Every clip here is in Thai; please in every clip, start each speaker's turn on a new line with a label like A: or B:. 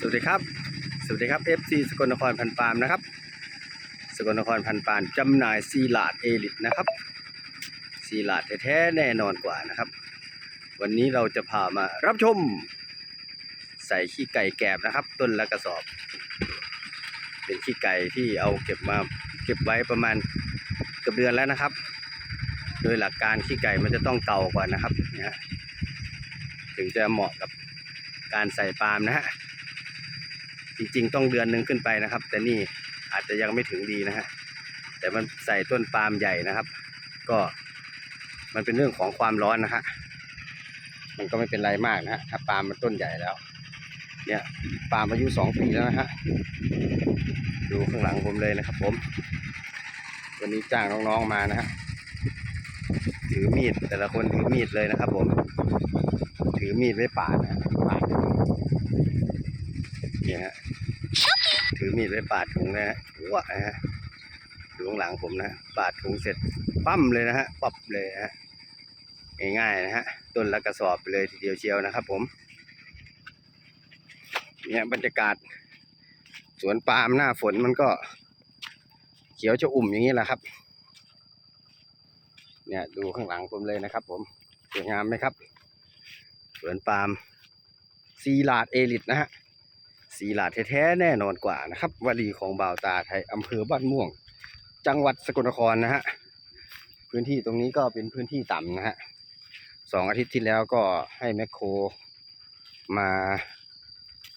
A: สวัสดีครับ สวัสดีครับ FC สกลนครพันปาล์มนะครับ สกลนครพันปาล์มจำหน่ายซีลาดเอลิทนะครับซีลาดแท้ๆแน่นอนกว่านะครับ วันนี้เราจะพามารับชม ใส่ขี้ไก่แกบนะครับ ต้นละกระสอบ เป็นขี้ไก่ที่เอาเก็บมาเก็บไว้ประมาณเกือบเดือนแล้วนะครับ โดยหลักการขี้ไก่มันจะต้องเก่ากว่านะครับนะถึงจะเหมาะกับการใส่ปาล์มนะฮะ จริงๆ ต้องเดือนหนึ่งขึ้นไปนะครับ แต่นี่อาจจะยังไม่ถึงดีนะฮะแต่มันใส่ต้นปาล์มใหญ่นะครับ ก็มันเป็นเรื่องของความร้อนนะฮะมันก็ไม่เป็นไรมากนะฮะถ้าปาล์มมันต้นใหญ่แล้ว เนี่ยปาล์มอายุสองปีแล้วนะฮะดูข้างหลังผมเลยนะครับ ผม วันนี้จ้างน้องๆมานะฮะถือมีดแต่ละคนถือมีดเลยนะครับ ผม ถือมีดไว้ปาดนะปาดเนี่ยฮะ ถือมีดไว้ปาดถุงนะฮะว้านะฮะดูข้างหลังผมนะปาดถุงเสร็จปั้มเลยนะฮะปับเลยฮะง่ายๆนะฮะต้นละกระสอบไปเลยทีเดียวเชียวนะครับ ผมเนี่ยบรรยากาศ สวนปาล์มหน้าฝนมันก็ เขียวจะอุ่มอย่างนี้แหละครับ เนี่ยดูข้างหลังผมเลยนะครับ ผมสวยงามไหมครับ สวนปาล์มซีลาดเอลิทนะฮะ ซีลาดแท้ๆแน่นอนกว่านะครับวลีของบ่าวตาไทยอำเภอบ้านม่วง จังหวัดสกลนครนะฮะพื้นที่ตรงนี้ก็เป็นพื้นที่ต่ำนะฮะสองอาทิตย์ที่แล้วก็ให้แมคโครมา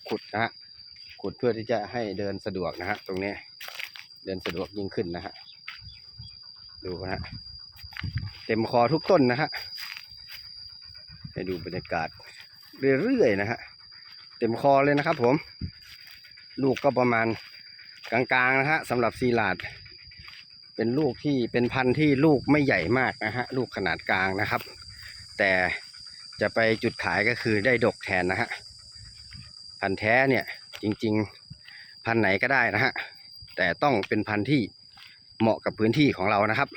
A: ขุดนะฮะขุดเพื่อที่จะให้เดินสะดวกนะฮะตรงนี้เดินสะดวกยิ่งขึ้นนะฮะดูนะฮะเต็มคอทุกต้นนะฮะให้ดูบรรยากาศเรื่อยๆนะฮะ เต็มคอเลยนะครับ ผม ลูกก็ประมาณกลางๆนะฮะสำหรับซีลาด เป็นลูกที่เป็นพันธุ์ที่ลูกไม่ใหญ่มากนะฮะลูกขนาดกลางนะครับ แต่จะไปจุดขายก็คือได้ดกแทนนะฮะพันธุ์แท้เนี่ยจริง ๆ พันธุ์ไหนก็ได้นะฮะแต่ต้องเป็นพันธุ์ที่เหมาะกับพื้นที่ของเรานะครับ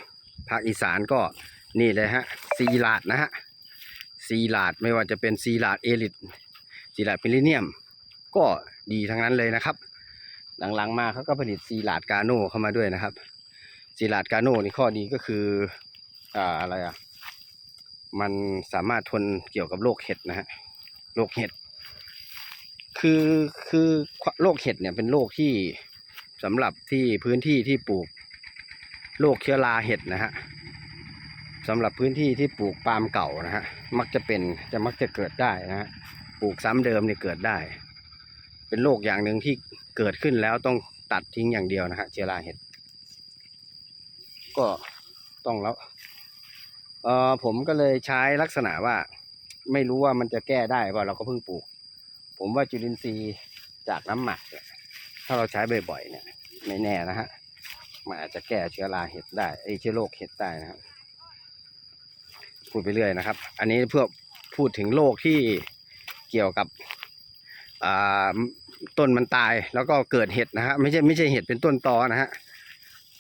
A: ภาคอีสานก็นี่เลยฮะซีลาดนะฮะซีลาดไม่ว่าจะเป็นซีลาดเอลิท ซีลาดพิลิเนียม ก็ดีทั้งนั้นเลยนะครับ หลังๆมาเขาก็ผลิตซีลาดกาโน่เข้ามาด้วยนะครับซีลาดกาโน่นี่ข้อดีก็คืออ่าอะไรอะมันสามารถทนเกี่ยวกับโรคเห็ดนะฮะโรคเห็ด คือคือโรคเห็ดเนี่ยเป็นโรคที่สำหรับที่พื้นที่ที่ปลูกโรคเชื้อราเห็ดนะฮะสำหรับพื้นที่ที่ปลูกปาล์มเก่านะฮะมักจะเป็นจะมักจะเกิดได้นะฮะ ลูกซ้ำเดิมเนี่ยเกิดได้ เป็นโรคอย่างหนึ่งที่เกิดขึ้นแล้วต้องตัดทิ้งอย่างเดียวนะฮะเชื้อราเห็ด ก็ต้องแล้วเอ่อผมก็เลยใช้ลักษณะว่า ไม่รู้ว่ามันจะแก้ได้เพราะเราก็เพิ่งปลูก ผมว่าจุลินทรีย์จากน้ำหมักเนี่ยถ้าเราใช้บ่อยๆเนี่ยไม่แน่นะฮะมันอาจจะแก้เชื้อราเห็ดได้ไอ้เชื้อโรคเห็ดได้นะครับ พูดไปเรื่อยนะครับ อันนี้เพื่อพูดถึงโรคที่ เกี่ยวกับต้นมันตายแล้วก็เกิดเห็ดนะฮะไม่ใช่ไม่ใช่เห็ดเป็นต้นตอนะฮะ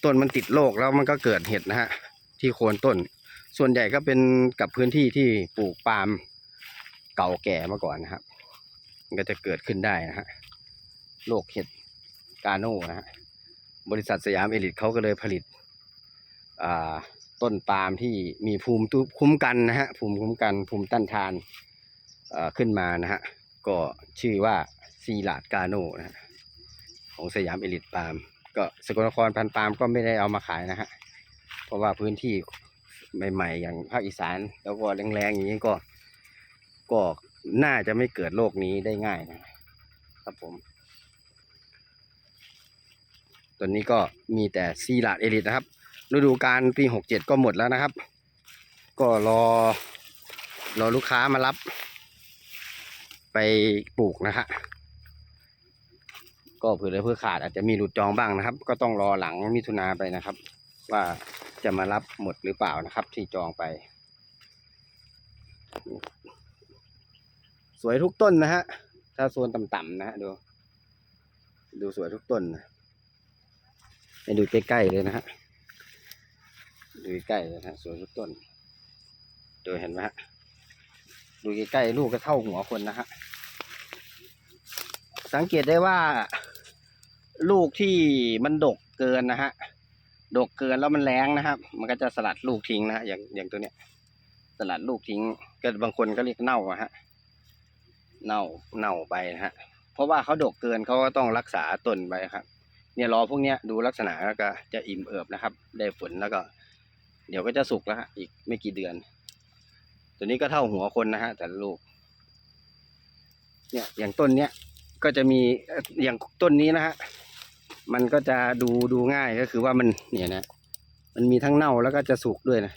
A: ต้นมันติดโรคแล้วมันก็เกิดเห็ดนะฮะที่โคนต้น ส่วนใหญ่ก็เป็นกับพื้นที่ที่ปลูกปาล์มเก่าแก่มาก่อนนะครับก็จะเกิดขึ้นได้นะฮะโรคเห็ดกาโน่นะฮะบริษัทสยามเอลิทเขาก็เลยผลิตต้นปาล์มที่มีภูมิคุ้มกันนะฮะภูมิคุ้มกันภูมิต้านทาน ขึ้นมานะฮะ ก็ชื่อว่าซีลาดกาโนนะฮะของสยามเอลิทปาล์มก็สกลนครพันปาล์มก็ไม่ได้เอามาขายนะฮะ เพราะว่าพื้นที่ใหม่ ๆ อย่างภาคอีสาน แล้วก็แรงๆอย่างนี้ก็ ก็น่าจะไม่เกิดโรคนี้ได้ง่ายนะครับผมตัวนี้ก็มีแต่ซีลาดเอลิทนะครับฤดูกาลปีหกเจ็ดก็หมดแล้วนะครับ ก็รอรอลูกค้ามารับ ไปปลูกนะฮะก็เผื่อเลยเพื่อขาดอาจจะมีหลุดจองบ้างนะครับ ก็ต้องรอหลังมิถุนาไปนะครับ ว่าจะมารับหมดหรือเปล่านะครับ ที่จองไป สวยทุกต้นนะฮะถ้าโซนต่ำๆนะฮะดู ดูสวยทุกต้นนะดูใกล้ๆเลยนะฮะดูใกล้ๆเลยนะฮะสวยทุกต้นดูเห็นไหมฮะ ดูใกล้ๆลูกก็เท่าหัวคนนะฮะ สังเกตได้ว่า ลูกที่มันดกเกินนะฮะ ดกเกินแล้วมันแรงนะครับ มันก็จะสลัดลูกทิ้งนะฮะ อย่างอย่างตัวเนี้ย สลัดลูกทิ้ง ก็บางคนก็เรียกเน่าอะฮะ เน่า เน่าไปนะฮะ เพราะว่าเขาดกเกินเขาก็ต้องรักษาต้นไปครับ เนี่ยรอพวกเนี้ยดูลักษณะแล้วก็จะอิ่มเอิบนะครับ ได้ฝนแล้วก็ เดี๋ยวก็จะสุกแล้วฮะ อีกไม่กี่เดือน ตัวนี้ก็เท่าหัวคนนะฮะ แต่ลูก เนี่ยอย่างต้นเนี้ยก็จะมีอย่างต้นนี้นะฮะมันก็จะดูดูง่ายก็คือว่ามันเนี่ยนะมันมีทั้งเน่าแล้วก็จะสุกด้วยนะ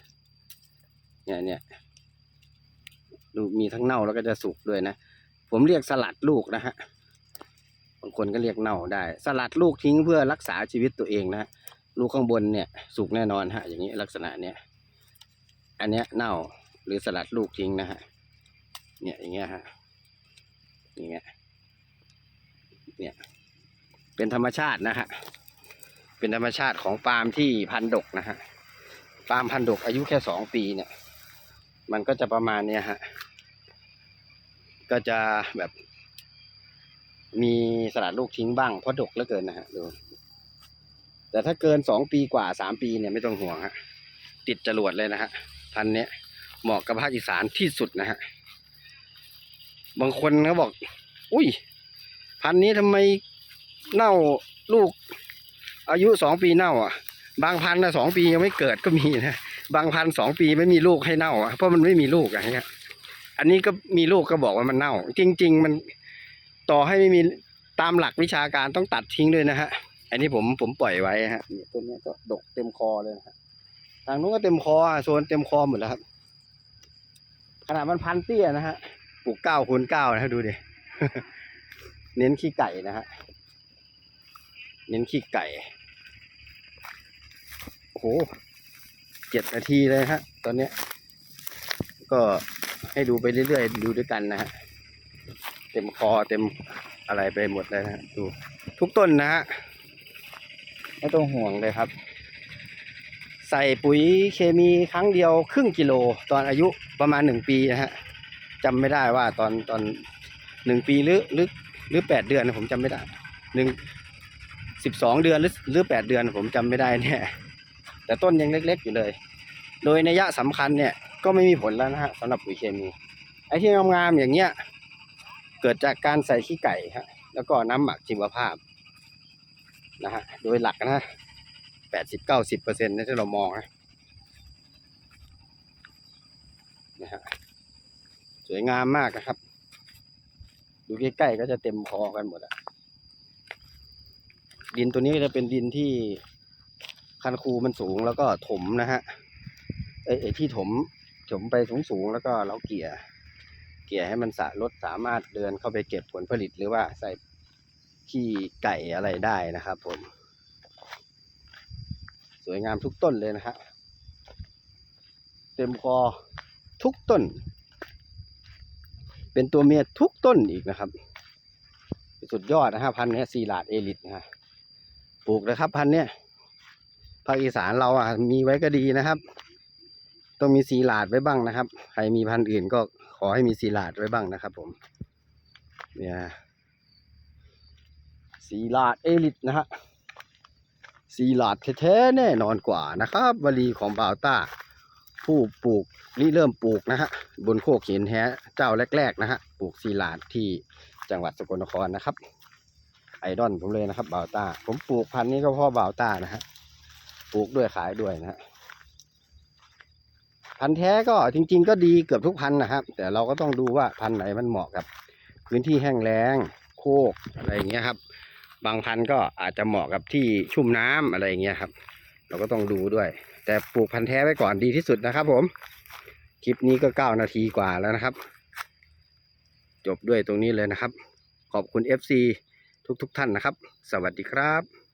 A: เนี่ยเนี่ยดูมีทั้งเน่าแล้วก็จะสุกด้วยนะผมเรียกสลัดลูกนะฮะบางคนก็เรียกเน่าได้ สลัดลูกทิ้งเพื่อรักษาชีวิตตัวเองนะลูกข้างบนเนี่ย สุกแน่นอนฮะ อย่างนี้ลักษณะเนี้ยอันเนี้ยเน่า หรือสลัดลูกทิ้งนะฮะ เนี่ยอย่างเงี้ยฮะอย่างเงี้ย เนี่ย เป็นธรรมชาตินะฮะ เป็นธรรมชาติของปาล์มที่พันดกนะฮะ ปาล์มพันดกอายุแค่สองปีเนี่ย มันก็จะประมาณเนี้ยฮะ ก็จะแบบ มีสลัดลูกทิ้งบ้างเพราะดกเหลือเกินนะฮะดู แต่ถ้าเกินสองปีกว่าสามปีเนี่ยไม่ต้องห่วงฮะ ติดจรวดเลยนะฮะพันเนี้ย เหมาะกับภาคอีสานที่สุดนะฮะ บางคนเขาบอก อุ้ย พันธุ์นี้ทำไมเน่าลูก อายุสองปีเน่า อะ บางพันธุ์นะสองปียังไม่เกิดก็มีนะ บางพันธุ์สองปีไม่มีลูกให้เน่าอะเพราะมันไม่มีลูกอย่างเงี้ย อันนี้ก็มีลูกก็บอกว่ามันเน่า จริง ๆ มันต่อให้ไม่มีตามหลักวิชาการต้องตัดทิ้งด้วยนะฮะ อันนี้ผมผมปล่อยไว้ฮะต้นนี้ก็ดกเต็มคอเลยนะฮะทางนู้นก็เต็มคอโซนเต็มคอหมดแล้วครับ ขนาดมันพันเตี้ยนะฮะปลูกเก้าคูณเก้านะฮะดูดิ เน้นขี้ไก่นะฮะ เน้นขี้ไก่ โอ้โหเจ็ดนาทีเลยฮะ ตอนเนี้ย ก็ให้ดูไปเรื่อยๆ ดูด้วยกันนะฮะ เต็มคอเต็มอะไรไปหมดเลยนะฮะ ดู ทุกต้นนะฮะ ไม่ต้องห่วงเลยครับ ใส่ปุ๋ยเคมีครั้งเดียวครึ่งกิโล ตอนอายุประมาณหนึ่งปีนะฮะจำไม่ได้ว่าตอนตอนหนึ่งปีหรือหรือหรือแปดเดือนผมจำไม่ได้หนึ่งสิบสองเดือนหรือหรือแปดเดือนผมจำไม่ได้เนี่ยแต่ต้นยังเล็ก ๆ อยู่เลย โดยนัยสำคัญเนี่ยก็ไม่มีผลแล้วนะฮะสำหรับปุ๋ยเคมีไอ้ที่งามๆอย่างเงี้ยเกิดจากการใส่ขี้ไก่ฮะแล้วก็น้ำหมักชีวภาพนะฮะโดยหลักนะ แปดสิบเก้าสิบเปอร์เซ็นต์ที่เรามองนะนะฮะสวยงามมากนะครับ ดูใกล้ๆก็จะเต็มคอกันหมดอะดินตัวนี้จะเป็นดินที่คันคูมันสูงแล้วก็ถมนะฮะไอ้ไอ้ที่ถมถมไปสูงๆแล้วก็เราเกี่ยเกี่ยให้มันสารถสามารถเดินเข้าไปเก็บผลผลิตหรือว่าใส่ขี้ไก่อะไรได้นะครับผม สวยงามทุกต้นเลยนะฮะเต็มคอทุกต้น เป็นตัวเมียทุกต้นอีกนะครับ สุดยอดนะฮะพันธุ์นี้ยซีลาดเอลิทนะฮะปลูกนะครับ พันธุ์เนี้ยภาคอีสานเราอะมีไว้ก็ดีนะครับ ต้องมีซีลาดไว้บ้างนะครับ ใครมีพันธุ์อื่นก็ขอให้มีซีลาดไว้บ้างนะครับ ผม เนี่ยซีลาดเอลิทนะฮะ ซีลาดแท้ๆแน่นอนกว่านะครับวลีของบ่าวต้า ผู้ปลูกริเริ่มปลูกนะฮะบนโคกหินแฮะเจ้าแรก ๆ นะฮะปลูกซีลาดที่จังหวัดสกลนครนะครับ ไอดอลผมเลยนะครับบ่าวต้า ผมปลูกพันธุ์นี้ก็พ่อบ่าวต้านะฮะปลูกด้วยขายด้วยนะฮะพันธุ์แท้ก็จริง ๆ ก็ดีเกือบทุกพันธุ์นะครับ แต่เราก็ต้องดูว่าพันธุ์ไหนมันเหมาะกับ พื้นที่แห้งแล้งโคกอะไรอย่างเงี้ยครับ บางพันธุ์ก็อาจจะเหมาะกับที่ชุ่มน้ำอะไรอย่างเงี้ยครับ เราก็ต้องดูด้วย แต่ปลูกพันธุ์แท้ไว้ก่อนดีที่สุดนะครับ ผม คลิปนี้ก็เก้านาทีกว่าแล้วนะครับ จบด้วยตรงนี้เลยนะครับ ขอบคุณ FC ทุกๆทท่านนะครับ สวัสดีครับ